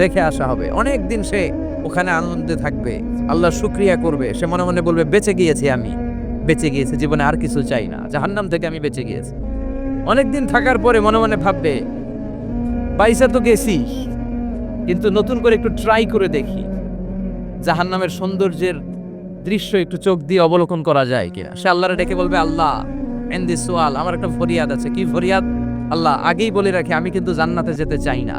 রেখে আসা হবে। অনেক দিন সে ওখানে আনন্দে থাকবে। আল্লাহ শুক্রিয়া করবে। সে মনে মনে বলবে, বেঁচে গিয়েছি আমি। বেঁচে গিয়েছি, জীবনে আর কিছু চাই না। জাহান্নাম থেকে আমি বেঁচে গিয়েছি। অনেকদিন থাকার পরে মনে মনে ভাববে, বাইসা তো গেছি, কিন্তু নতুন করে একটু ট্রাই করে দেখি। জাহান্নামের সৌন্দর্যের দৃশ্য একটু চোখ দিয়ে অবলোকন করা যায় কিনা? সে আল্লাহরে ডেকে বলবে, আল্লাহ এন দিস আমার একটা ফরিয়াদ আছে। কি ফরিয়াদ? আল্লাহ, আগেই বলে রাখি, আমি কিন্তু জান্নাতে যেতে চাই না।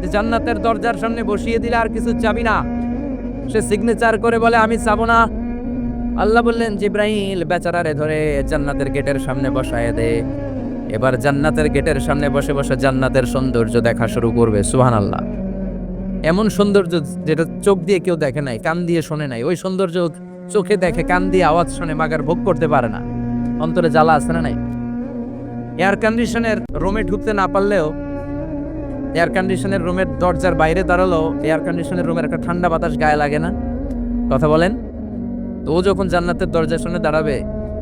যে জান্নাতের দরজার সামনে বসিয়ে দিলে আর কিছু চাবি না। সে সিগনেচার করে বলে, আমি চাবো না। আল্লাহ বললেন, জিব্রাইল, বেচারারে ধরে জান্নাতের গেটের সামনে বসায় দে। এবার জান্নাতের গেটের সামনে বসে বসে জান্নাতের সৌন্দর্য দেখা শুরু করবে সুহান আল্লাহ এমন সৌন্দর্য যেটা চোখ দিয়ে কেউ দেখে নাই, কান দিয়ে শোনে নাই, ওই সৌন্দর্য চোখে দেখে কান দিয়ে আওয়াজ শুনে, মাগার ভোগ করতে পারে না। অন্তরে জ্বালা আছে না নাই? এয়ার কন্ডিশনের রুমে ঢুকতে না পারলেও এয়ার কন্ডিশনের রুমের দরজার বাইরে দাঁড়াল এয়ার কন্ডিশনের রুমের একটা ঠান্ডা বাতাস গায়ে লাগে না। কথা বলেন? তো ও যখন জান্নাতের দরজার সামনে দাঁড়াবে,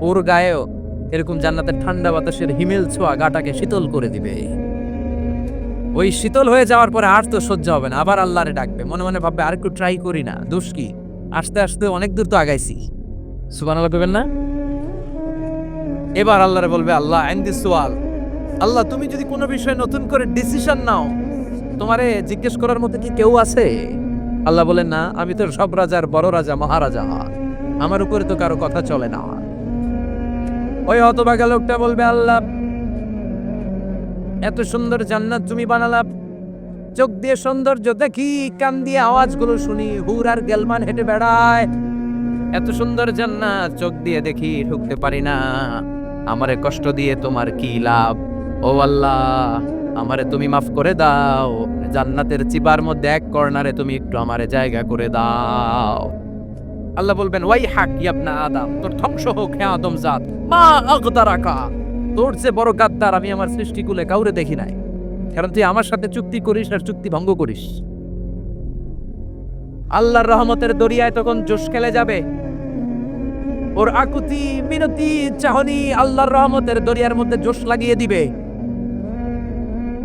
ওর গায়েও এরকম জান্নাতের ঠান্ডা বাতাসের হিমেল ছোঁয়া গাটাকে শীতল করে দিবে। ওই শীতল হয়ে যাওয়ার পরে আর তো সহ্য হবে না, আবার আল্লাহরে ডাকবে। মনে মনে ভাববে, আর একটু ট্রাই করি না, দোষ কি? আস্তে আস্তে অনেক দূর তো আগাইছি। সুবান আল্লাহ না? এবার আল্লাহরে বলবে, আল্লাহ এন্দি সোয়াল। আল্লাহ, তুমি যদি কোনো বিষয়ে নতুন করে ডিসিশন নাও, তোমারে জিজ্ঞেস করার মতো কি কেউ আছে? আল্লাহ বলেন, না, আমি তো সব রাজার বড় রাজা, মহারাজা। আমার উপরে তো কারও কথা চলে না। ওই হতভাগা লোকটা বলবে, আল্লাহ, এত সুন্দর জান্নাত তুমি বানালা। চোখ দিয়ে সৌন্দর্য দেখি, কান দিয়ে আওয়াজগুলো শুনি, হুর আর গেলমান হেঁটে বেড়ায়। এত সুন্দর জান্নাত চোখ দিয়ে দেখি, ঢুকতে পারি না। আমারে কষ্ট দিয়ে তোমার কি লাভ? ও আল্লাহ, আমারে তুমি মাফ করে দাও। জান্নাতের চিবার মধ্যে এক কর্নারে তুমি একটু আমারে জায়গা করে দাও। আল্লাহ বলবেন ওয়াই হাক ইয়াবনা আদম, তোর ধ্বংস হোক হে আদম জাত। মা আগদারাকা, তোর যে বড় গাদ্দার, আমি আমার সৃষ্টিকুলে কাউরে দেখি নাই। কারণ তুই আমার সাথে চুক্তি করিস আর চুক্তি ভঙ্গ করিস। আল্লাহর রহমতের দরিয়ায় তখন জোশ খেলে যাবে। ওর আকুতি, মিনতি, চাহনি আল্লাহর রহমতের দরিয়ার মধ্যে জোশ লাগিয়ে দিবে।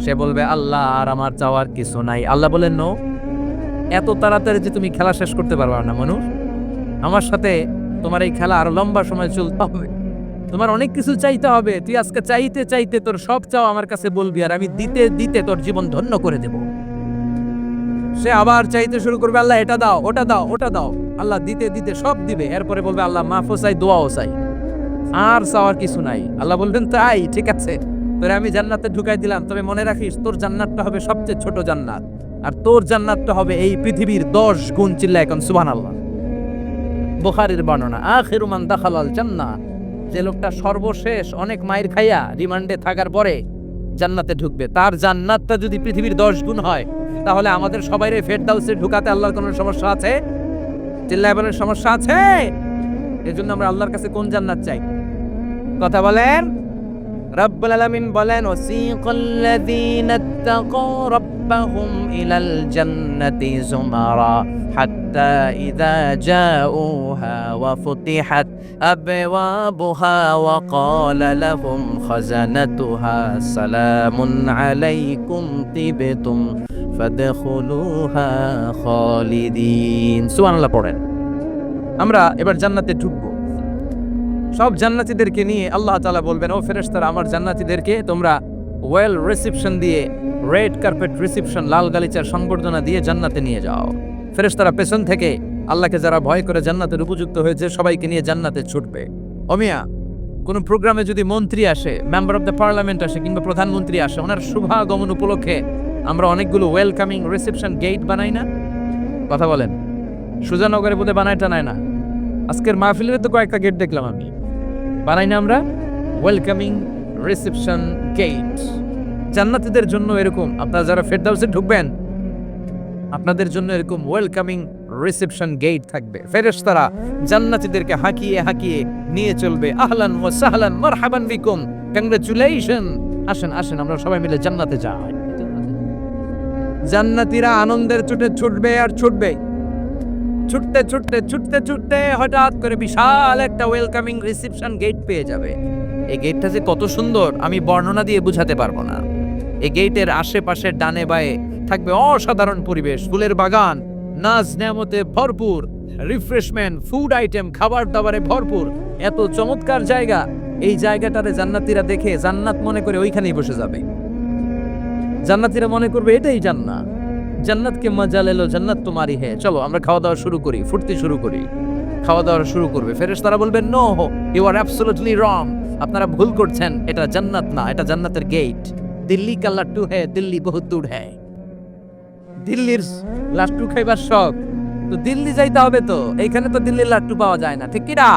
সে বলবে, আল্লাহ, আর আমার চাওয়ার কিছু নাই। আল্লাহ বলেন, নো, এত তাড়াতাড়ি যে তুমি খেলা শেষ করতে পারবে না মানুষ আমার সাথে তোমার এই খেলা আরও লম্বা সময় চলতে হবে। তোমার অনেক কিছু চাইতে হবে। তুই আজকে চাইতে চাইতে তোর সব চাও আমার কাছে বলবি আর আমি দিতে দিতে তোর জীবন ধন্য করে দেব। সে আবার চাইতে শুরু করবে, আল্লাহ, এটা দাও, ওটা দাও ওটা দাও। আল্লাহ দিতে দিতে সব দিবে। এরপরে বলবে, আল্লাহ, মাফও চাই, দোয়াও চাই। আর চাওয়ার কিছু নাই। আল্লাহ বলবেন, তাই, ঠিক আছে। তোরে আমি জান্নাতে ঢুকাই দিলাম, তবে মনে রাখিস তোর জান্নাতটা হবে সবচেয়ে ছোট জান্নাত। আর তোর জান্নাতটা হবে এই পৃথিবীর দশ গুণ চিল্লা এখন সুবান আল্লাহ বুখারির বর্ণনা, আখিরু মান দাখালাল জান্নাহ যে লোকটা সর্বশেষ অনেক মায়ের খাইয়া রিমান্ডে থাকার পরে জান্নাতে ঢুকবে। তার জান্নাতটা যদি পৃথিবীর দশ গুণ হয়, তাহলে আমাদের সবাইরে ফেরদাউসে ঢুকাতে আল্লাহর কোনো সমস্যা আছে? চিল্লায় বলেন, সমস্যা আছে? এজন্য আমরা আল্লাহর কাছে কোন জান্নাত চাই? কথা বলেন। রব্বুল বলেন ইলাল ওয়া ওয়া পড়েন। আমরা এবার জান্নাতে ঢুকবো। সব জান্নাতীদেরকে নিয়ে আল্লাহ তালা বলবেন, ও ফেরেশতারা, আমার জান্নাতীদেরকে তোমরা ওয়েল রিসিপশন দিয়ে রেড কার্পেট রিসিপশন লাল গালিচার সংবর্ধনা দিয়ে জান্নাতে নিয়ে যাও। ফেরেশতারা পেছন থেকে আল্লাহকে যারা ভয় করে জান্নাতের উপযুক্ত হয়েছে, সবাইকে নিয়ে জান্নাতে ছুটবে। অমিয়া কোন প্রোগ্রামে যদি মন্ত্রী আসে মেম্বার অফ দ্য পার্লামেন্ট আসে কিংবা প্রধানমন্ত্রী আসে, ওনার শুভাগমন উপলক্ষে আমরা অনেকগুলো ওয়েলকামিং রিসেপশন গেট বানাই না? কথা বলেন। সুজানগরে বোধহয় বানায় টানায় না। আজকের মাহফিলের তো কয়েকটা গেট দেখলাম আমি। বানাই না আমরা? ওয়েলকামিং রিসেপশন গেট জান্নাতীদের জন্য এরকম, আপনারা যারা ফেরদাউসে ঢুকবেন, আপনাদের জন্য এরকম ওয়েলকামিং রিসেপশন গেট থাকবে। ফেরেশতারা জান্নাতীদেরকে হাঁকিয়ে হাঁকিয়ে নিয়ে চলবে। আহলান ওয়া সাহলান, মারহাবান বিকুম কংগ্রেচুলেশন আসেন আসেন, আমরা সবাই মিলে জান্নাতে যাই। জান্নাতীরা আনন্দের ছুটে ছুটবে আর ছুটবে ছুটতে ছুটতে ছুটতে ছুটতে হঠাৎ করে বিশাল একটা ওয়েলকামিং রিসেপশন গেট পেয়ে যাবে। এই গেটটা যে কত সুন্দর, আমি বর্ণনা দিয়ে বুঝাতে পারব না। এই গেটের আশেপাশে ডানে বায়ে থাকবে অসাধারণ পরিবেশ, ফুলের বাগান, নাচ নেমতে ভরপুর রিফ্রেশমেন্ট ফুড আইটেম খাবার দাবারে ভরপুর। এত চমৎকার জায়গা, এই জায়গাটারে জান্নাতীরা দেখে জান্নাত মনে করে ওইখানেই বসে যাবে। জান্নাতীরা মনে করবে এটাই জান্নাত। জান্নাতকে মজা লেলো, জান্নাত তোমারই হে। চলো, আমরা খাওয়া দাওয়া শুরু করি ফুটতে শুরু করি। খাওয়া দাওয়া শুরু করবে। ফেরেশতারা বলবে, নো হো ইউ আর অ্যাবসোলুটলি রং আপনারা ভুল করছেন। এটা জান্নাত না, এটা জান্নাতের গেট দিল্লি কা লাট্টু হ্যায় দিল্লি বহুত দূর হ্যায় দিল্লির লাট্টু খাইবার শখ। তো দিল্লি যাইতে হবে তো। এইখানে তো দিল্লির লাট্টু পাওয়া যায় না। ঠিক কিনা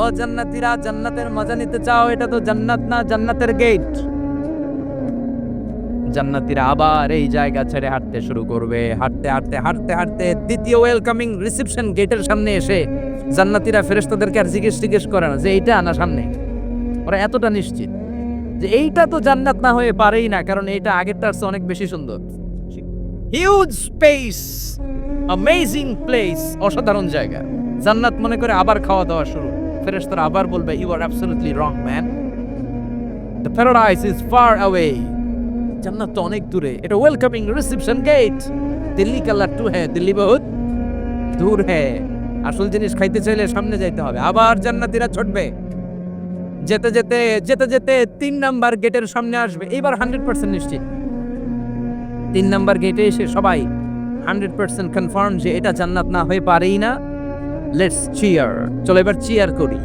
ও জান্নাতীরা, জান্নাতের মজা নিতে চাও, এটা তো জান্নাত না, জান্নাতের গেট জান্নাতীরা আবার এই জায়গা ছেড়ে হাঁটতে শুরু করবে। হাঁটতে হাঁটতে হাঁটতে হাঁটতে দ্বিতীয় ওয়েলকামিং রিসেপশন গেটের সামনে এসে জান্নাতীরা ফেরেশতাদেরকে আর জিজ্ঞেস টিজ্ঞেস করে না যে এইটা আনা সামনে। ওরা এতটা নিশ্চিত যে এইটা তো জান্নাত না হয়ে পারেই না, কারণ এইটা আগেরটার চেয়ে অনেক বেশি সুন্দর। হিউজ স্পেস অ্যামেজিং প্লেস অসাধারণ জায়গা। জান্নাত মনে করে আবার খাওয়া দাওয়া শুরু। ফেরেশতারা আবার বলবে you are absolutely wrong man the paradise is far away জান্নাত তো অনেক দূরে। এটা ওয়েলকামিং রিসেপশন গেট দিল্লি কা লাট্টু হ্যাঁ দিল্লি বহুত দূর হ্যাঁ। আসল জিনিস খাইতে চাইলে সামনে যাইতে হবে। আবার জান্নাতীরা ছুটবে। যেতে যেতে যেতে যেতে তিন নাম্বার গেটের সামনে আসবে। এবার হান্ড্রেড পার্সেন্ট নিশ্চিত। তিন নাম্বার গেটে এসে সবাই হান্ড্রেড পার্সেন্ট কনফার্ম যে এটা জান্নাত না হয়ে পারেই না। লেটস চিয়ার চলো এবার চিয়ার করি।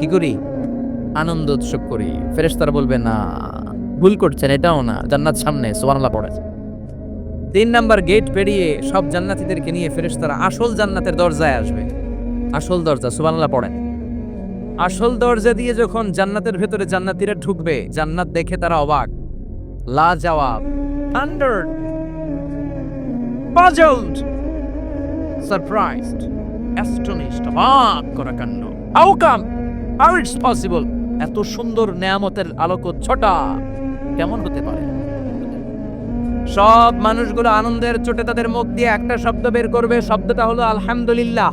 কি করি? আনন্দ উৎসব করি। ফেরেশতারা বলবে, না। ভুল করছেন, এটাও না। জান্নাত সামনে, সুবহানাল্লাহ পড়ে। তিন নাম্বার গেট পেরিয়ে সব জান্নাতীদেরকে নিয়ে ফেরেস তারা আসল জান্নাতের দরজায় আসবে। আসল দরজা, সুবহানাল্লাহ পড়েন। আসল দরজা দিয়ে যখন জান্নাতের ভেতরে জান্নাতীরা ঢুকবে, জান্নাত দেখে তারা অবাক। লা জবাব অবাক করা কাণ্ড। কাম পসিবল এত সুন্দর নেয়ামতের আলোক ছটা কেমন হতে পারে? সব মানুষগুলো আনন্দের চোটে তাদের মুখ দিয়ে একটা শব্দ বের করবে, শব্দটা হলো আলহামদুলিল্লাহ।